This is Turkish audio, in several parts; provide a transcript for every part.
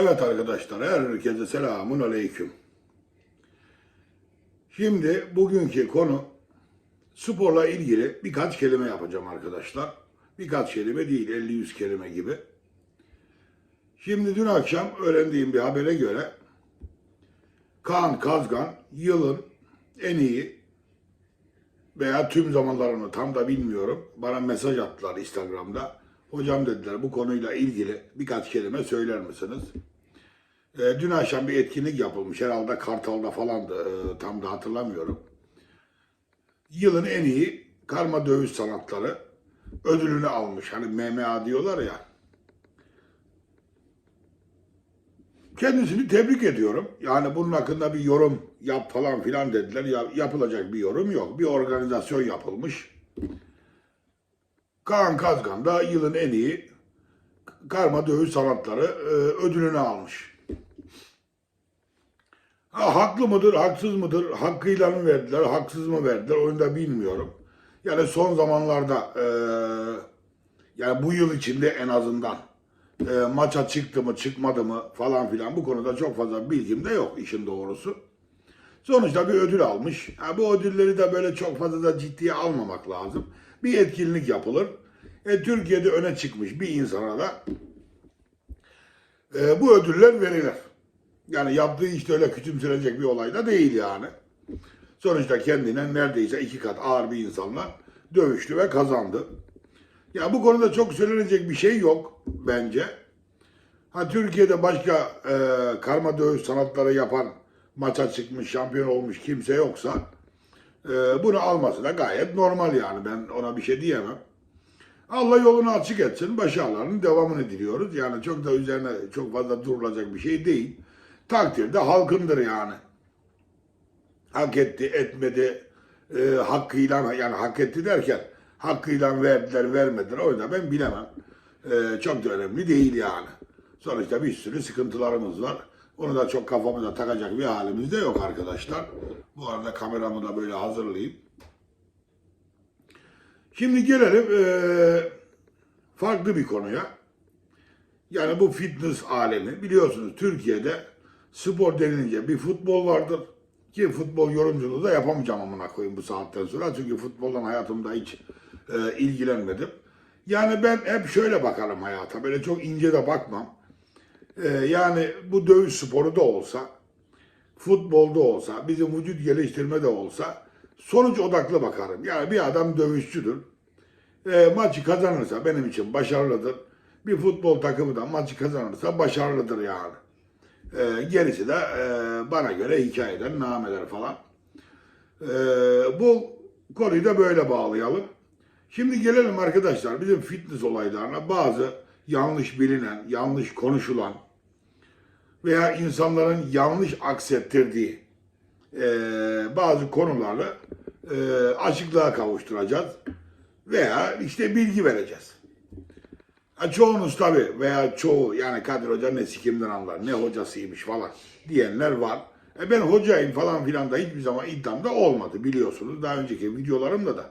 Evet arkadaşlar, herkese selamun aleyküm. Şimdi bugünkü konu sporla ilgili birkaç kelime yapacağım arkadaşlar. Birkaç kelime değil, 50-100 kelime gibi. Şimdi dün akşam öğrendiğim bir habere göre Kaan Kazgan yılın en iyi veya tüm zamanlarını tam da bilmiyorum. Bana mesaj attılar Instagram'da. Hocam dediler bu konuyla ilgili birkaç kelime söyler misiniz? E, dün akşam bir etkinlik yapılmış. Herhalde Kartal'da falandı. E, tam da hatırlamıyorum. Yılın en iyi karma dövüş sanatları ödülünü almış. Hani MMA diyorlar ya. Kendisini tebrik ediyorum. Yani bunun hakkında bir yorum yap falan filan dediler. Ya, yapılacak bir yorum yok. Bir organizasyon yapılmış. Kaan Kazgan da yılın en iyi karma dövüş sanatları e, ödülünü almış. Ha, haklı mıdır, haksız mıdır, hakkıyla mı verdiler, haksız mı verdiler onu da bilmiyorum. Yani son zamanlarda e, yani bu yıl içinde en azından e, maça çıktı mı çıkmadı mı falan filan bu konuda çok fazla bilgim de yok işin doğrusu. Sonuçta bir ödül almış. Ha, bu ödülleri de böyle çok fazla da ciddiye almamak lazım. Bir etkinlik yapılır. E, Türkiye'de öne çıkmış bir insana da e, bu ödüller verilir. Yani yaptığı işte öyle küçümsenecek bir olay da değil yani. Sonuçta kendine neredeyse iki kat ağır bir insanla dövüştü ve kazandı. Ya bu konuda çok söylenecek bir şey yok bence. Ha Türkiye'de başka e, karma dövüş sanatları yapan maça çıkmış, şampiyon olmuş kimse yoksa e, bunu alması da gayet normal yani. Ben ona bir şey diyemem. Allah yolunu açık etsin. Başarılarının devamını diliyoruz. Yani çok da üzerine çok fazla durulacak bir şey değil. Takdirde halkındır yani. Hak etti, etmedi, e, hakkıyla yani hak etti derken hakkıyla verdiler, vermediler. O yüzden ben bilemem. E, çok da önemli değil yani. Sonuçta bir sürü sıkıntılarımız var. Onu da çok kafamıza takacak bir halimiz de yok arkadaşlar. Bu arada kameramı da böyle hazırlayayım. Şimdi gelelim eee, farklı bir konuya. Yani bu fitness alemi biliyorsunuz Türkiye'de spor denilince bir futbol vardır. Ki futbol yorumculuğu da yapamayacağım amına koyayım bu saatten sonra. Çünkü futboldan hayatımda hiç e, ilgilenmedim. Yani ben hep şöyle bakarım hayata. Böyle çok ince de bakmam. E, yani bu dövüş sporu da olsa, futbolda olsa, bizim vücut geliştirme de olsa sonuç odaklı bakarım. Yani bir adam dövüşçüdür. E, maçı kazanırsa benim için başarılıdır. Bir futbol takımı da maçı kazanırsa başarılıdır yani. E, gerisi de e, bana göre hikayeden nameler falan. E, bu konuyu da böyle bağlayalım. Şimdi gelelim arkadaşlar bizim fitness olaylarına bazı yanlış bilinen, yanlış konuşulan veya insanların yanlış aksettirdiği e, bazı konuları e, açıklığa kavuşturacağız veya işte bilgi vereceğiz. Ha, çoğunuz tabii veya çoğu yani Kadir Hoca ne sikimden anlar, ne hocasıymış falan diyenler var. E ben hocayım falan filan da hiçbir zaman iddiamda olmadı biliyorsunuz. Daha önceki videolarımda da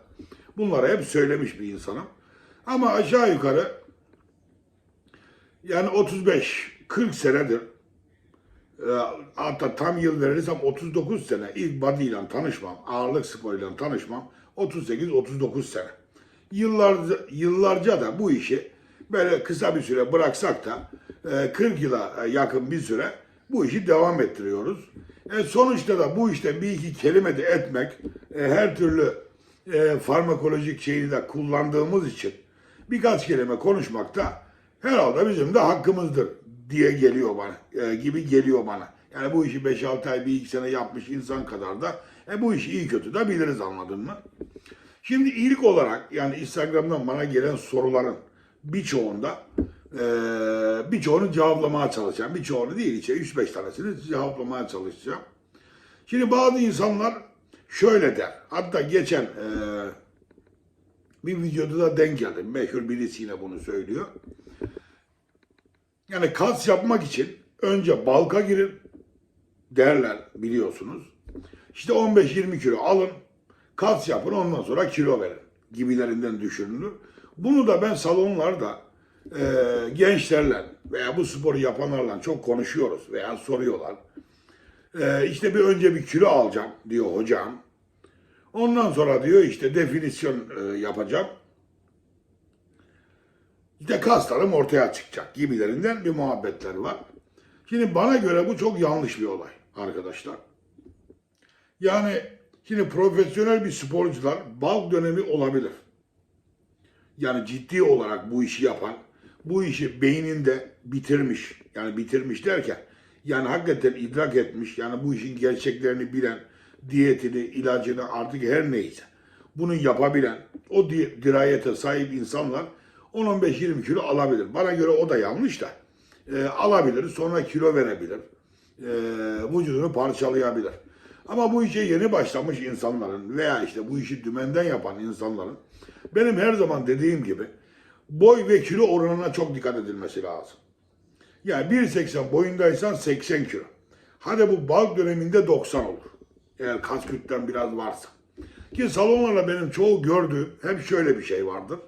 bunları hep söylemiş bir insanım. Ama aşağı yukarı yani 35-40 senedir hatta tam yıl verirsem 39 sene ilk body ile tanışmam, ağırlık sporuyla tanışmam 38-39 sene. Yıllarca, yıllarca da bu işi böyle kısa bir süre bıraksak da e, 40 yıla yakın bir süre bu işi devam ettiriyoruz. E, sonuçta da bu işte bir iki kelime de etmek e, her türlü e, farmakolojik şeyi de kullandığımız için birkaç kelime konuşmak da herhalde bizim de hakkımızdır diye geliyor bana, e, gibi geliyor bana. Yani bu işi 5-6 ay, bir iki sene yapmış insan kadar da e, bu işi iyi kötü de biliriz anladın mı? Şimdi ilk olarak yani Instagram'dan bana gelen soruların birçoğunda e, birçoğunu cevaplamaya çalışacağım. Birçoğunu değil işte 3-5 tanesini cevaplamaya çalışacağım. Şimdi bazı insanlar şöyle der. Hatta geçen e, bir videoda da denk geldim. Meşhur birisi yine bunu söylüyor. Yani kas yapmak için önce balka girin derler biliyorsunuz. İşte 15-20 kilo alın, kas yapın ondan sonra kilo verin gibilerinden düşünülür. Bunu da ben salonlarda e, gençlerle veya bu sporu yapanlarla çok konuşuyoruz veya soruyorlar. E, işte bir önce bir kilo alacağım diyor hocam. Ondan sonra diyor işte definisyon e, yapacağım. İşte kaslarım ortaya çıkacak gibilerinden bir muhabbetler var. Şimdi bana göre bu çok yanlış bir olay arkadaşlar. Yani şimdi profesyonel bir sporcular bal dönemi olabilir. Yani ciddi olarak bu işi yapan, bu işi beyninde bitirmiş. Yani bitirmiş derken yani hakikaten idrak etmiş. Yani bu işin gerçeklerini bilen, diyetini, ilacını artık her neyse bunu yapabilen, o di- dirayete sahip insanlar 10-15-20 kilo alabilir. Bana göre o da yanlış da. E, alabilir, sonra kilo verebilir. E, vücudunu parçalayabilir. Ama bu işe yeni başlamış insanların veya işte bu işi dümenden yapan insanların benim her zaman dediğim gibi boy ve kilo oranına çok dikkat edilmesi lazım. Yani 1.80 boyundaysan 80 kilo. Hadi bu bal döneminde 90 olur. Eğer kas kütlen biraz varsa. Ki salonlarla benim çoğu gördüğüm hep şöyle bir şey vardır.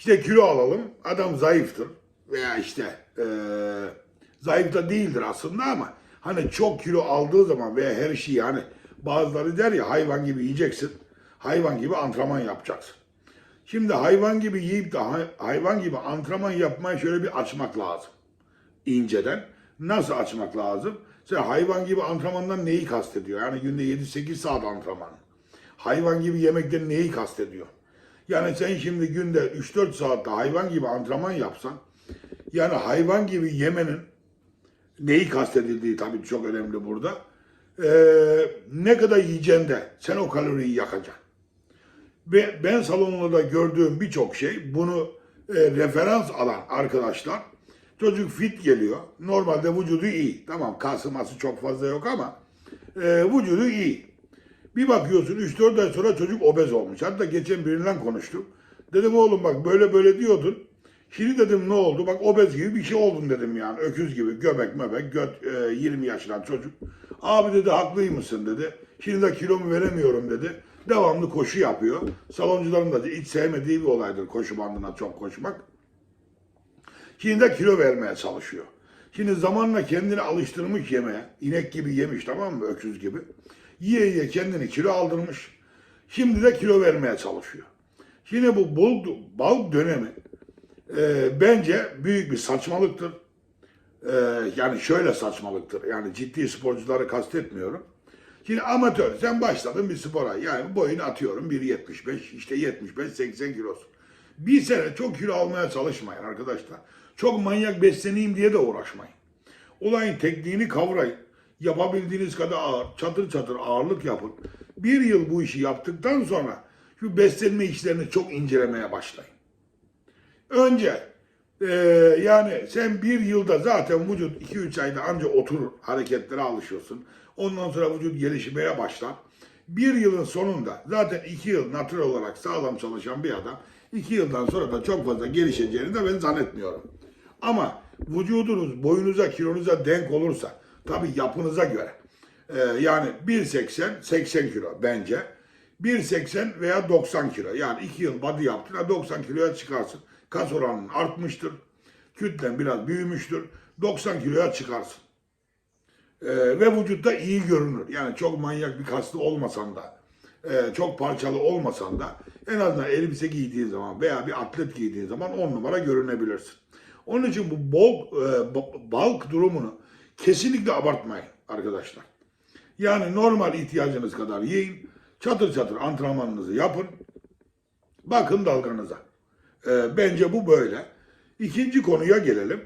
İşte kilo alalım, adam zayıftır veya işte eee zayıf da değildir aslında ama hani çok kilo aldığı zaman veya her şeyi hani bazıları der ya hayvan gibi yiyeceksin, hayvan gibi antrenman yapacaksın. Şimdi hayvan gibi yiyip de hay- hayvan gibi antrenman yapmayı şöyle bir açmak lazım. İnceden. Nasıl açmak lazım? Sen hayvan gibi antrenmandan neyi kastediyor? Yani günde 7-8 saat antrenman. Hayvan gibi yemekten neyi kastediyor? Yani sen şimdi günde 3-4 saatte hayvan gibi antrenman yapsan, yani hayvan gibi yemenin neyi kastedildiği tabii çok önemli burada. Ee, ne kadar yiyeceksin de sen o kaloriyi yakacaksın. Ve ben salonlarda gördüğüm birçok şey bunu e, referans alan arkadaşlar çocuk fit geliyor. Normalde vücudu iyi. Tamam kasılması çok fazla yok ama e, vücudu iyi. Bir bakıyorsun 3-4 ay sonra çocuk obez olmuş. Hatta geçen biriyle konuştum. Dedim oğlum bak böyle böyle diyordun. Şimdi dedim ne oldu? Bak obez gibi bir şey oldun dedim yani. Öküz gibi göbek möbek göt e, 20 yaşından çocuk. Abi dedi haklıymışsın dedi. Şimdi de kilomu veremiyorum dedi. Devamlı koşu yapıyor. Saloncuların da hiç sevmediği bir olaydır koşu bandına çok koşmak. Şimdi de kilo vermeye çalışıyor. Şimdi zamanla kendini alıştırmış yemeğe. inek gibi yemiş tamam mı? Öküz gibi. Yiye yiye kendini kilo aldırmış. Şimdi de kilo vermeye çalışıyor. Şimdi bu bol, bal dönemi e, bence büyük bir saçmalıktır. E, yani şöyle saçmalıktır. Yani ciddi sporcuları kastetmiyorum. Şimdi amatör sen başladın bir spora. Yani boyunu atıyorum 1.75 işte 75-80 kilosu. Bir sene çok kilo almaya çalışmayın arkadaşlar. Çok manyak besleneyim diye de uğraşmayın. Olayın tekniğini kavrayın. Yapabildiğiniz kadar ağır, çatır çatır ağırlık yapın. Bir yıl bu işi yaptıktan sonra şu beslenme işlerini çok incelemeye başlayın. Önce eee, yani sen bir yılda zaten vücut 2-3 ayda anca oturur, hareketlere alışıyorsun. Ondan sonra vücut gelişmeye başlar. Bir yılın sonunda zaten 2 yıl natural olarak sağlam çalışan bir adam 2 yıldan sonra da çok fazla gelişeceğini de ben zannetmiyorum. Ama vücudunuz boyunuza, kilonuza denk olursa tabii yapınıza göre ee, yani 1.80 80 kilo bence. 1.80 veya 90 kilo. Yani 2 yıl body yaptın ha 90 kiloya çıkarsın. Kas oranın artmıştır. Kütlen biraz büyümüştür. 90 kiloya çıkarsın. Ee, ve vücutta iyi görünür. Yani çok manyak bir kaslı olmasan da, e, çok parçalı olmasan da en azından elbise giydiğin zaman veya bir atlet giydiğin zaman on numara görünebilirsin. Onun için bu bol, e, bulk durumunu kesinlikle abartmayın arkadaşlar. Yani normal ihtiyacınız kadar yiyin, çatır çatır antrenmanınızı yapın, bakın dalganıza. Ee, bence bu böyle. İkinci konuya gelelim.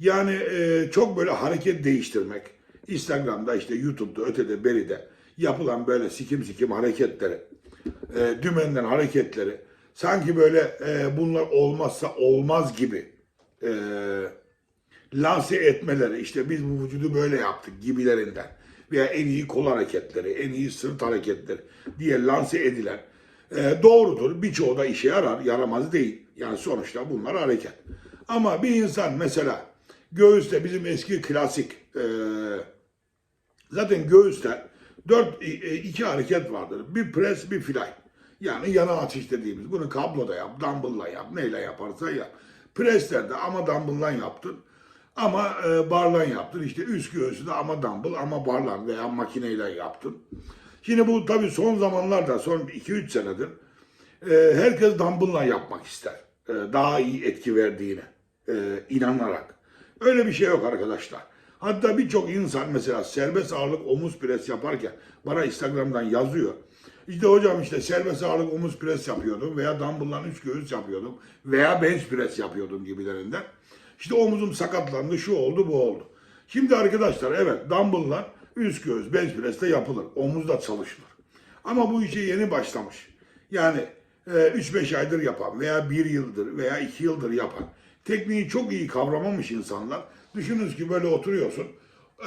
Yani e, çok böyle hareket değiştirmek, Instagram'da işte YouTube'da ötede beride yapılan böyle sikim sikim hareketleri, e, dümenden hareketleri, sanki böyle e, bunlar olmazsa olmaz gibi e, lanse etmeleri, işte biz bu vücudu böyle yaptık gibilerinden veya en iyi kol hareketleri, en iyi sırt hareketleri diye lanse edilen e, doğrudur. Birçoğu da işe yarar, yaramaz değil. Yani sonuçta bunlar hareket. Ama bir insan mesela göğüste bizim eski klasik e, zaten göğüste dört e, iki hareket vardır. Bir pres, bir fly. Yani yana atış dediğimiz. Bunu kabloda yap, dumbbell'la yap, neyle yaparsan yap. Preslerde ama dumbbell'la yaptın. Ama e, barlan yaptın. İşte üst göğsü ama dumbbell ama barlan veya makineyle yaptın. Şimdi bu tabii son zamanlarda, son 2-3 senedir e, herkes dumbbell'la yapmak ister. E, daha iyi etki verdiğine e, inanarak. Öyle bir şey yok arkadaşlar. Hatta birçok insan mesela serbest ağırlık omuz pres yaparken bana Instagram'dan yazıyor. İşte hocam işte serbest ağırlık omuz pres yapıyordum veya dumbbell'la üst göğüs yapıyordum veya bench press yapıyordum gibilerinden. İşte omuzum sakatlandı, şu oldu, bu oldu. Şimdi arkadaşlar evet dumbbell'la üst göğüs bench press de yapılır. Omuzda çalışılır. Ama bu işe yeni başlamış. Yani e, 3-5 aydır yapan veya 1 yıldır veya 2 yıldır yapan tekniği çok iyi kavramamış insanlar. Düşününüz ki böyle oturuyorsun.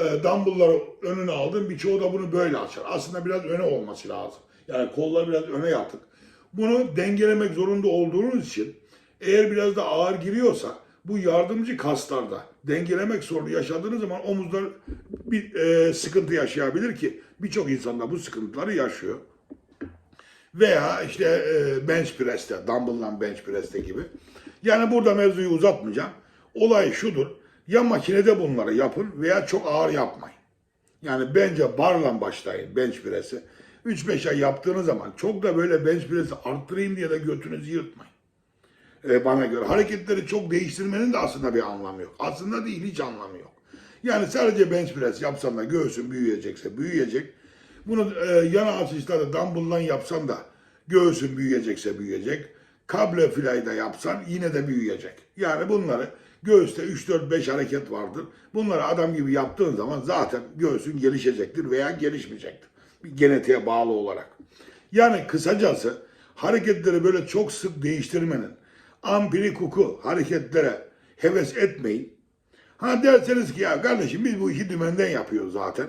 E, dumbbell'ları önüne aldın. Birçoğu da bunu böyle açar. Aslında biraz öne olması lazım. Yani kollar biraz öne yatık. Bunu dengelemek zorunda olduğunuz için eğer biraz da ağır giriyorsa bu yardımcı kaslarda dengelemek sorunu yaşadığınız zaman omuzlar bir e, sıkıntı yaşayabilir ki birçok insan da bu sıkıntıları yaşıyor. Veya işte e, bench press'te, dumbbell'la bench press'te gibi. Yani burada mevzuyu uzatmayacağım. Olay şudur. Ya makinede bunları yapın veya çok ağır yapmayın. Yani bence barla başlayın bench press'i. 3-5 ay yaptığınız zaman çok da böyle bench press'i arttırayım diye de götünüzü yırtmayın. E, bana göre. Hareketleri çok değiştirmenin de aslında bir anlamı yok. Aslında değil hiç anlamı yok. Yani sadece bench press yapsan da göğsün büyüyecekse büyüyecek. Bunu e, yana atışlarda dumbbell'dan yapsan da göğsün büyüyecekse büyüyecek. Kable fly'da yapsan yine de büyüyecek. Yani bunları göğüste 3-4-5 hareket vardır. Bunları adam gibi yaptığın zaman zaten göğsün gelişecektir veya gelişmeyecektir. Bir genetiğe bağlı olarak. Yani kısacası hareketleri böyle çok sık değiştirmenin, ampiri kuku hareketlere heves etmeyin. Ha derseniz ki ya kardeşim biz bu işi dümenden yapıyoruz zaten.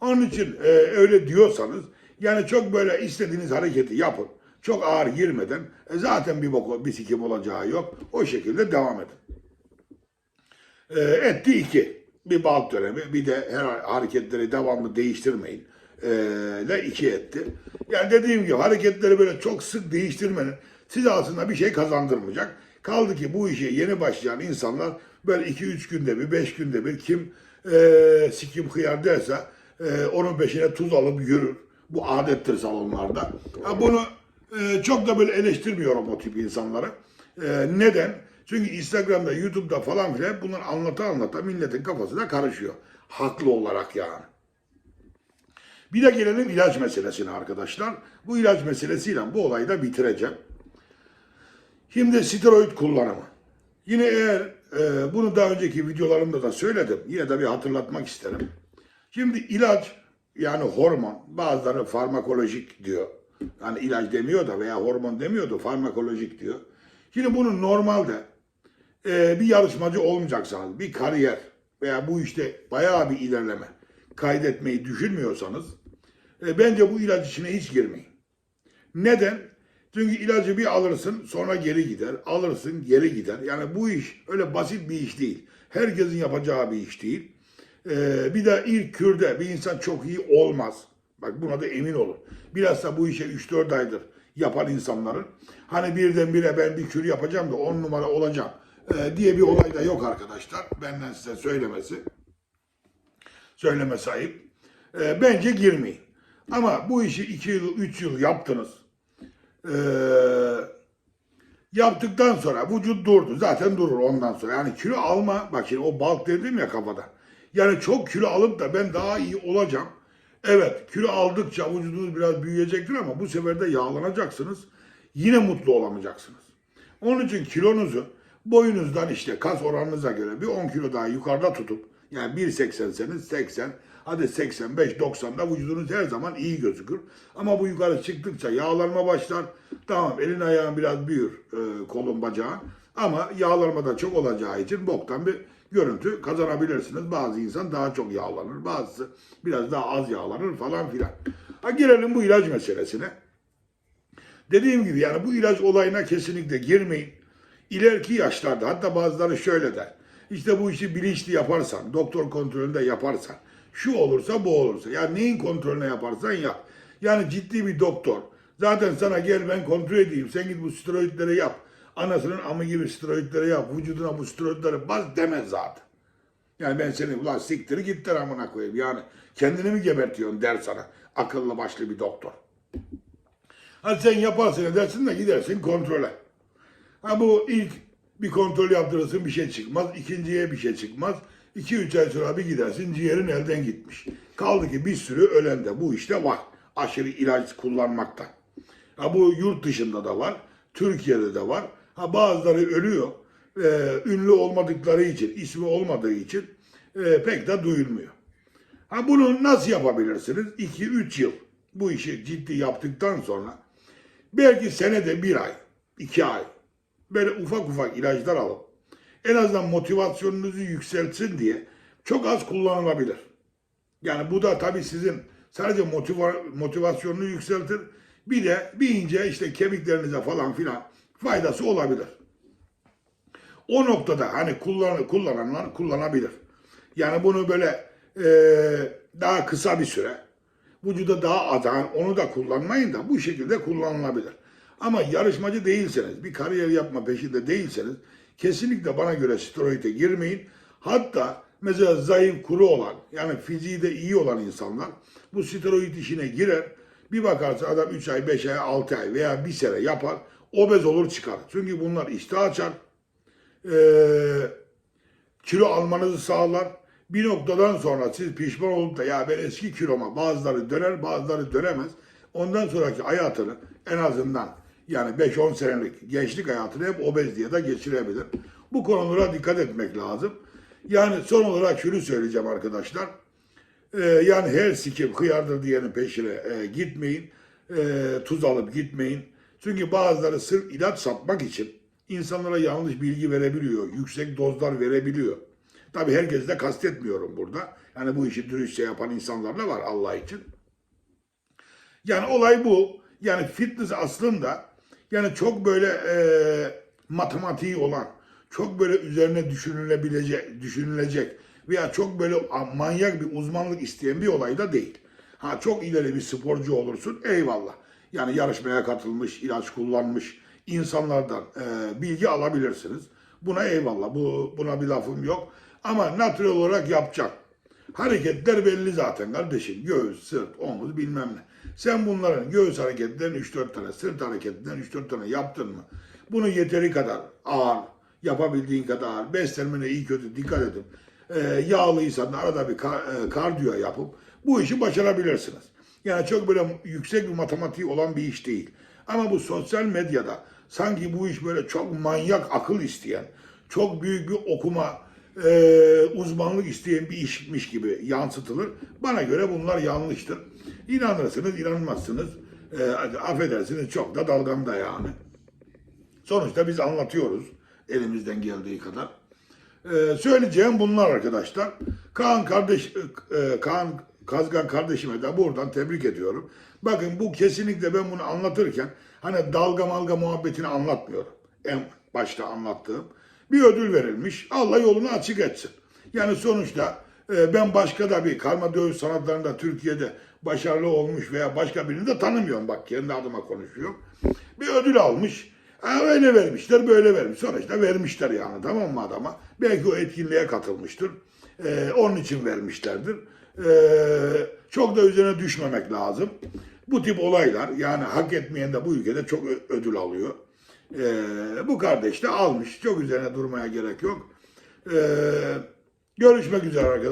Onun için e, öyle diyorsanız yani çok böyle istediğiniz hareketi yapın. Çok ağır girmeden e, zaten bir bok, bir sikim olacağı yok. O şekilde devam edin. E, etti iki. Bir balt dönemi bir de her hareketleri devamlı değiştirmeyin. E, ile iki etti. Yani dediğim gibi hareketleri böyle çok sık değiştirmenin size aslında bir şey kazandırmayacak. Kaldı ki bu işe yeni başlayan insanlar böyle 2-3 günde bir, 5 günde bir kim e, sikim hıyar derse e, onun peşine tuz alıp yürür. Bu adettir salonlarda. Ha, bunu e, çok da böyle eleştirmiyorum o tip insanları. E, neden? Çünkü Instagram'da, YouTube'da falan filan bunlar anlata anlata milletin kafasına karışıyor. Haklı olarak yani. Bir de gelelim ilaç meselesine arkadaşlar. Bu ilaç meselesiyle bu olayı da bitireceğim. Şimdi steroid kullanımı. Yine eğer e, bunu daha önceki videolarımda da söyledim. Yine de bir hatırlatmak isterim. Şimdi ilaç yani hormon bazıları farmakolojik diyor. Yani ilaç demiyor da veya hormon demiyor da farmakolojik diyor. Şimdi bunu normalde e, bir yarışmacı olmayacaksanız bir kariyer veya bu işte bayağı bir ilerleme kaydetmeyi düşünmüyorsanız e, bence bu ilaç içine hiç girmeyin. Neden? Çünkü ilacı bir alırsın sonra geri gider. Alırsın geri gider. Yani bu iş öyle basit bir iş değil. Herkesin yapacağı bir iş değil. Ee, bir de ilk kürde bir insan çok iyi olmaz. Bak buna da emin olun. Bilhassa bu işe 3-4 aydır yapan insanların hani birdenbire ben bir kür yapacağım da 10 numara olacağım e, diye bir olay da yok arkadaşlar. Benden size söylemesi. Söyleme sahip. E, bence girmeyin. Ama bu işi 2 yıl, 3 yıl yaptınız. Ee, yaptıktan sonra vücut durdu. Zaten durur ondan sonra. Yani kilo alma, bak şimdi o balk dedim ya kafada. Yani çok kilo alıp da ben daha iyi olacağım. Evet kilo aldıkça vücudunuz biraz büyüyecektir ama bu sefer de yağlanacaksınız. Yine mutlu olamayacaksınız. Onun için kilonuzu boyunuzdan işte kas oranınıza göre bir 10 kilo daha yukarıda tutup yani 1.80'seniz 80 hadi 85-90'da vücudunuz her zaman iyi gözükür. Ama bu yukarı çıktıkça yağlanma başlar. Tamam elin ayağın biraz büyür e, kolun bacağın ama yağlanma da çok olacağı için boktan bir görüntü kazanabilirsiniz. Bazı insan daha çok yağlanır, bazısı biraz daha az yağlanır falan filan. Ha girelim bu ilaç meselesine. Dediğim gibi yani bu ilaç olayına kesinlikle girmeyin. İleriki yaşlarda hatta bazıları şöyle der. İşte bu işi bilinçli yaparsan, doktor kontrolünde yaparsan, şu olursa bu olursa. Yani neyin kontrolüne yaparsan yap. Yani ciddi bir doktor Zaten sana gel ben kontrol edeyim. Sen git bu steroidleri yap. Anasının amı gibi steroidleri yap. Vücuduna bu steroidleri bas demez zaten. Yani ben seni ulan siktiri git der amına koyayım. Yani kendini mi gebertiyorsun der sana. Akıllı başlı bir doktor. Hadi sen yaparsın edersin de gidersin kontrole. Ha bu ilk bir kontrol yaptırırsın bir şey çıkmaz. ikinciye bir şey çıkmaz. 2-3 ay sonra bir gidersin ciğerin elden gitmiş. Kaldı ki bir sürü ölen de bu işte var. Aşırı ilaç kullanmaktan. Ha bu yurt dışında da var. Türkiye'de de var. Ha bazıları ölüyor. Ee, ünlü olmadıkları için, ismi olmadığı için e, pek de duyulmuyor. Ha bunu nasıl yapabilirsiniz? 2-3 yıl bu işi ciddi yaptıktan sonra belki senede bir ay, iki ay böyle ufak ufak ilaçlar alıp en azından motivasyonunuzu yükseltsin diye çok az kullanılabilir. Yani bu da tabii sizin sadece motiva- motivasyonunu yükseltir. Bir de bir ince işte kemiklerinize falan filan faydası olabilir. O noktada hani kullan, kullananlar kullanabilir. Yani bunu böyle e, daha kısa bir süre vücuda daha azan onu da kullanmayın da bu şekilde kullanılabilir. Ama yarışmacı değilseniz, bir kariyer yapma peşinde değilseniz kesinlikle bana göre steroide girmeyin. Hatta mesela zayıf kuru olan yani fiziği de iyi olan insanlar bu steroid işine girer. Bir bakarsa adam 3 ay, 5 ay, 6 ay veya bir sene yapar. Obez olur çıkar. Çünkü bunlar iştah açar. Ee, kilo almanızı sağlar. Bir noktadan sonra siz pişman olup da ya ben eski kiloma bazıları döner bazıları dönemez. Ondan sonraki hayatını en azından yani 5-10 senelik gençlik hayatını hep obez diye de geçirebilir. Bu konulara dikkat etmek lazım. Yani son olarak şunu söyleyeceğim arkadaşlar. Ee, yani her sikim hıyardır diyenin peşine e, gitmeyin. E, tuz alıp gitmeyin. Çünkü bazıları sırf ilaç satmak için insanlara yanlış bilgi verebiliyor. Yüksek dozlar verebiliyor. Tabii herkesi de kastetmiyorum burada. Yani bu işi dürüstçe yapan insanlar da var Allah için. Yani olay bu. Yani fitness aslında yani çok böyle e, matematiği olan, çok böyle üzerine düşünülebilecek, düşünülecek veya çok böyle manyak bir uzmanlık isteyen bir olay da değil. Ha çok ileri bir sporcu olursun eyvallah. Yani yarışmaya katılmış, ilaç kullanmış insanlardan e, bilgi alabilirsiniz. Buna eyvallah. Bu buna bir lafım yok. Ama natural olarak yapacak. Hareketler belli zaten kardeşim. Göğüs, sırt, omuz bilmem ne. Sen bunların göğüs hareketlerinden 3-4 tane, sırt hareketlerinden 3-4 tane yaptın mı? Bunu yeteri kadar ağır, yapabildiğin kadar beslenmene iyi kötü dikkat edin. Ee, yağlıysan da arada bir kar, e, kardiyo yapıp bu işi başarabilirsiniz. Yani çok böyle yüksek bir matematiği olan bir iş değil. Ama bu sosyal medyada sanki bu iş böyle çok manyak akıl isteyen, çok büyük bir okuma, e, uzmanlık isteyen bir işmiş gibi yansıtılır. Bana göre bunlar yanlıştır. İnanırsınız, inanmazsınız. E, affedersiniz çok da dalgamda yani. Sonuçta biz anlatıyoruz elimizden geldiği kadar. Ee, söyleyeceğim bunlar arkadaşlar. Kaan kardeş e, Kaan Kazgan kardeşime de buradan tebrik ediyorum. Bakın bu kesinlikle ben bunu anlatırken hani dalga malga muhabbetini anlatmıyorum. En başta anlattığım. Bir ödül verilmiş. Allah yolunu açık etsin. Yani sonuçta e, ben başka da bir karma dövüş sanatlarında Türkiye'de başarılı olmuş veya başka birini de tanımıyorum. Bak kendi adıma konuşuyorum. Bir ödül almış. Ha, öyle vermişler, böyle vermiş. Sonuçta vermişler yani tamam mı adama? Belki o etkinliğe katılmıştır. Ee, onun için vermişlerdir. Ee, çok da üzerine düşmemek lazım. Bu tip olaylar yani hak etmeyen de bu ülkede çok ödül alıyor. Ee, bu kardeş de almış. Çok üzerine durmaya gerek yok. Ee, görüşmek üzere arkadaşlar.